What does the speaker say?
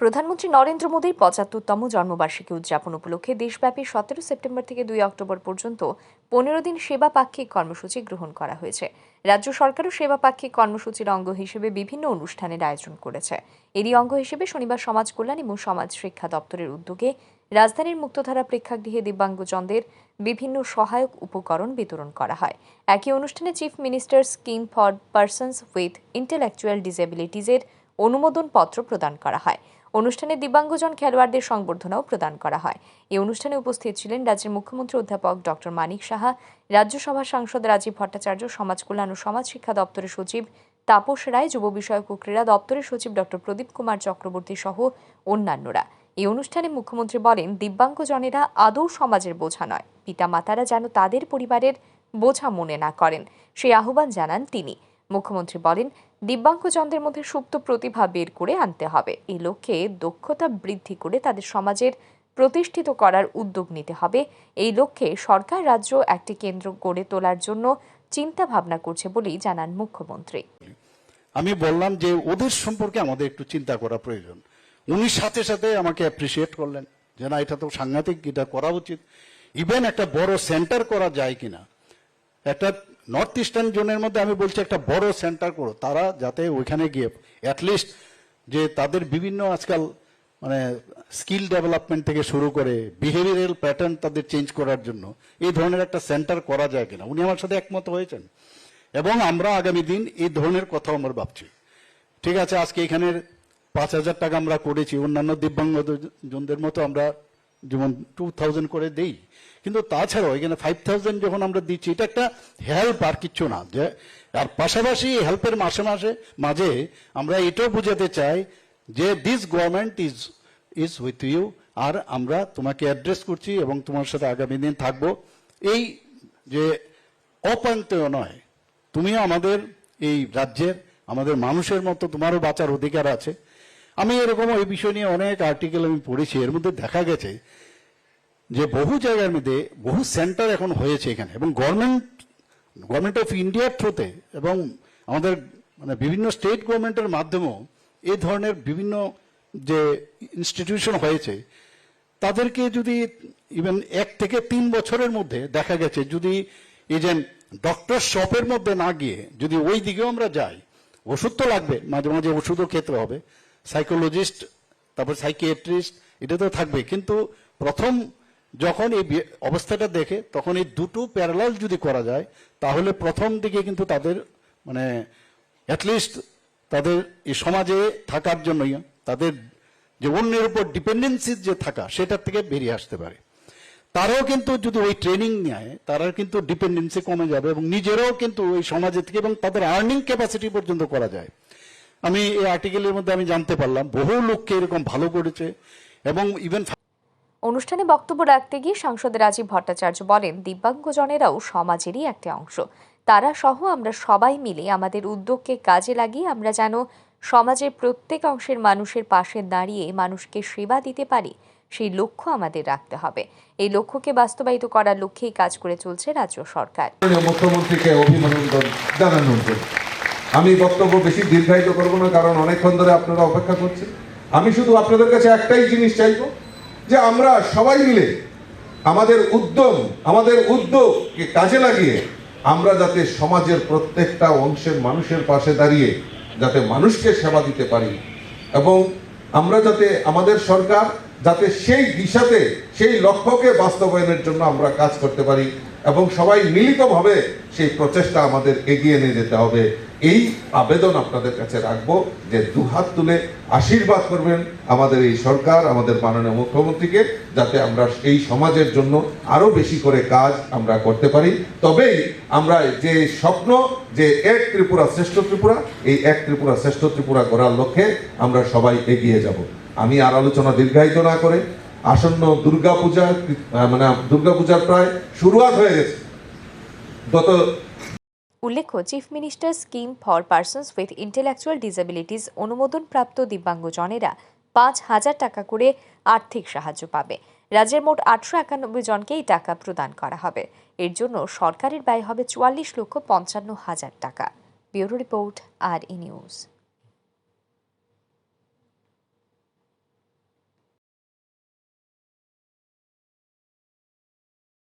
প্রধানমন্ত্রী নরেন্দ্র মোদীর পঁচাত্তরতম জন্মবার্ষিকী উদযাপন উপলক্ষে দেশব্যাপী সতেরো সেপ্টেম্বর থেকে দুই অক্টোবর পর্যন্ত পনেরো দিন সেবা পাক্ষিক কর্মসূচি গ্রহণ করা হয়েছে। রাজ্য সরকারও সেবা পাক্ষিক কর্মসূচির অঙ্গ হিসেবে বিভিন্ন অনুষ্ঠানের আয়োজন করেছে। এরই অঙ্গ হিসেবে শনিবার সমাজ কল্যাণ এবং সমাজ শিক্ষা দপ্তরের উদ্যোগে রাজধানীর মুক্তধারা প্রেক্ষাগৃহে দিব্যাঙ্গজনদের বিভিন্ন সহায়ক উপকরণ বিতরণ করা হয়। একই অনুষ্ঠানে chief minister scheme for persons with intellectual ডিসেবিলিটিজের অনুমোদন পত্র প্রদান করা হয়। অনুষ্ঠানে দিব্যাঙ্গজন খেলোয়াড়দের সংবর্ধনাও প্রদান করা হয়। এই অনুষ্ঠানে উপস্থিত ছিলেন রাজ্যের মুখ্যমন্ত্রী অধ্যাপক ডক্টর মানিক সাহা, রাজ্যসভার সাংসদ রাজীব ভট্টাচার্য, সমাজ কল্যাণ ও সমাজ শিক্ষা দপ্তরের সচিব তাপস রায়, যুব বিষয়ক ও ক্রীড়া দপ্তরের সচিব ডক্টর প্রদীপ কুমার চক্রবর্তী সহ অন্যান্যরা। এই অনুষ্ঠানে মুখ্যমন্ত্রী বলেন, দিব্যাঙ্গজনেরা আদৌ সমাজের বোঝা নয়। পিতা মাতারা যেন তাদের পরিবারের বোঝা মনে না করেন। সেই আহ্বান জানান তিনি। মুখ্যমন্ত্রী বলেন দিব্যাঙ্গজনদের মধ্যে সুপ্ত প্রতিভা বের করে আনতে হবে। এই লক্ষ্যে দক্ষতা বৃদ্ধি করে তাদের সমাজের প্রতিষ্ঠিত করার উদ্যোগ নিতে হবে। এই লক্ষ্যে সরকার, রাজ্য একটি কেন্দ্র গড়ে তোলার জন্য চিন্তা ভাবনা করছে বলেই জানান মুখ্যমন্ত্রী। আমি বললাম যে ওদের সম্পর্কে আমাদের একটু চিন্তা করা প্রয়োজন। উনি সাথে সাথে আমাকে অ্যাপ্রিসিয়েট করলেন যে না, এটা তো সাংঘাতিক, এটা করা উচিত। ইভেন একটা বড় সেন্টার করা যায় কিনা, একটা নর্থ ইস্টার্ন জোনের মধ্যে আমি বলছি একটা বড় সেন্টার করো। তারা যাতে ওইখানে গিয়ে অ্যাটলিস্ট যে তাদের বিভিন্ন আজকাল মানে স্কিল ডেভেলপমেন্ট থেকে শুরু করে বিহেভিয়ারাল প্যাটার্ন তাদের চেঞ্জ করার জন্য এই ধরনের একটা সেন্টার করা যায় কিনা। উনি আমার সাথে একমত হয়েছেন। এবং আমরা আগামী দিন এই ধরনের কথা আমরা ভাবছি। ঠিক আছে, আজকে এখানের পাঁচ হাজার টাকা আমরা করেছি, অন্যান্য দিব্যাঙ্গজনদের মতো আমরা যেমন টু থাউজেন্ড করে দেই। কিন্তু তাছাড়াও এখানে ফাইভ থাউজেন্ড যখন আমরা দিচ্ছি, এটা একটা হেল্প আর কিচ্ছু না। যে, আর পাশাপাশি হেল্পের মাসে মাসে, মাঝে আমরা এটাও বুঝাতে চাই যে this government is is with you আর আমরা তোমাকে অ্যাড্রেস করছি এবং তোমার সাথে আগামী দিন থাকব। এই যে অপান্তয় নয়, তুমিও আমাদের এই রাজ্যের, আমাদের মানুষের মতো তোমারও বাঁচার অধিকার আছে। আমি এরকম এই বিষয় নিয়ে অনেক আর্টিকেল আমি পড়েছি, এর মধ্যে দেখা গেছে যে বহু জায়গার মধ্যে বহু সেন্টার এখন হয়েছে এখানে এবং গভর্নমেন্ট গভর্নমেন্ট অফ ইন্ডিয়ার থ্রুতে এবং আমাদের মানে বিভিন্ন স্টেট গভর্নমেন্টের মাধ্যমেও এই ধরনের বিভিন্ন যে ইনস্টিটিউশন হয়েছে, তাদেরকে যদি ইভেন এক থেকে তিন বছরের মধ্যে দেখা গেছে যদি এই যে ডক্টর শপের মধ্যে না গিয়ে যদি ওই দিকেও আমরা যাই, ওষুধ তো লাগবে, মাঝে মাঝে ওষুধও খেতে হবে। সাইকোলজিস্ট তারপর সাইকিয়াট্রিস্ট এটা তো থাকবে কিন্তু প্রথম যখন এই অবস্থাটা দেখে, তখন এই দুটো প্যারালাল যদি করা যায়, তাহলে প্রথম দিকে কিন্তু তাদের মানে অ্যাটলিস্ট তাদের এই সমাজে থাকার জন্যই তাদের যে অন্যের উপর ডিপেন্ডেন্সি যে থাকা, সেটার থেকে বেরিয়ে আসতে পারে। তারাও কিন্তু যদি ওই ট্রেনিং নেয়, তারা কিন্তু ডিপেন্ডেন্সি কমে যাবে এবং নিজেরাও কিন্তু ওই সমাজের থেকে এবং তাদের আর্নিং ক্যাপাসিটি পর্যন্ত করা যায়। আমি এই আর্টিকেলের মধ্যে আমি জানতে পারলাম বহু লোককে এরকম ভালো করেছে এবং ইভেন অনুষ্ঠানে বক্তব্য রাখতে গিয়ে সাংসদ রাজীব ভট্টাচার্য বলেন দিব্যাঙ্গজনেরাও সমাজেরই একটা অংশ। তারা সহ আমরা সবাই মিলে আমাদের উদ্যোগকে কাজে লাগিয়ে আমরা যেন সমাজের প্রত্যেক অংশের মানুষের পাশে দাঁড়িয়ে মানুষকে সেবা দিতে পারি সেই লক্ষ্য আমাদের রাখতে হবে। এই লক্ষ্যকে বাস্তবায়িত করার লক্ষ্যেই কাজ করে চলছে রাজ্য সরকার। মুখ্যমন্ত্রীকে অভিনন্দন জানানোর জন্য। আমি বক্তব্য বেশি দীর্ঘায়িত করব না, কারণ অনেকক্ষণ ধরে আপনারা অপেক্ষা করছেন। আমি শুধু আপনাদের কাছে একটাই জিনিস চাইব, যে আমরা সবাই মিলে আমাদের উদ্যম, আমাদের উদ্যোগকে কাজে লাগিয়ে আমরা যাতে সমাজের প্রত্যেকটা অংশের মানুষের পাশে দাঁড়িয়ে যাতে মানুষকে সেবা দিতে পারি এবং আমরা যাতে আমাদের সরকার যাতে সেই দিশাতে, সেই লক্ষ্যকে বাস্তবায়নের জন্য আমরা কাজ করতে পারি। এবং সবাই মিলিতভাবে সেই প্রচেষ্টা আমাদের এগিয়ে নিয়ে যেতে হবে। এই আবেদন আপনাদের কাছে রাখব যে দুহাত তুলে আশীর্বাদ করবেন আমাদের এই সরকার, আমাদের মাননীয় মুখ্যমন্ত্রীকে, যাতে আমরা এই সমাজের জন্য আরও বেশি করে কাজ আমরা করতে পারি। তবেই আমরা যে স্বপ্ন যে এক ত্রিপুরা শ্রেষ্ঠ ত্রিপুরা, এই এক ত্রিপুরা শ্রেষ্ঠ ত্রিপুরা করার লক্ষ্যে আমরা সবাই এগিয়ে যাব। আমি আর আলোচনা দীর্ঘায়িত না করে আসন্ন দুর্গাপূজা আহ, মানে দুর্গাপূজার প্রায় শুরুয়াত হয়ে গেছে। গত উল্লেখ্য chief minister scheme for persons with intellectual disabilities অনুমোদনপ্রাপ্ত দিব্যাঙ্গজনেরা পাঁচ হাজার টাকা করে আর্থিক সাহায্য পাবে। রাজ্যের মোট আটশো একানব্বই জনকে এই টাকা প্রদান করা হবে। এর জন্য সরকারের ব্যয় হবে চুয়াল্লিশ লক্ষ পঞ্চান্ন হাজার টাকা। Bureau report R E news.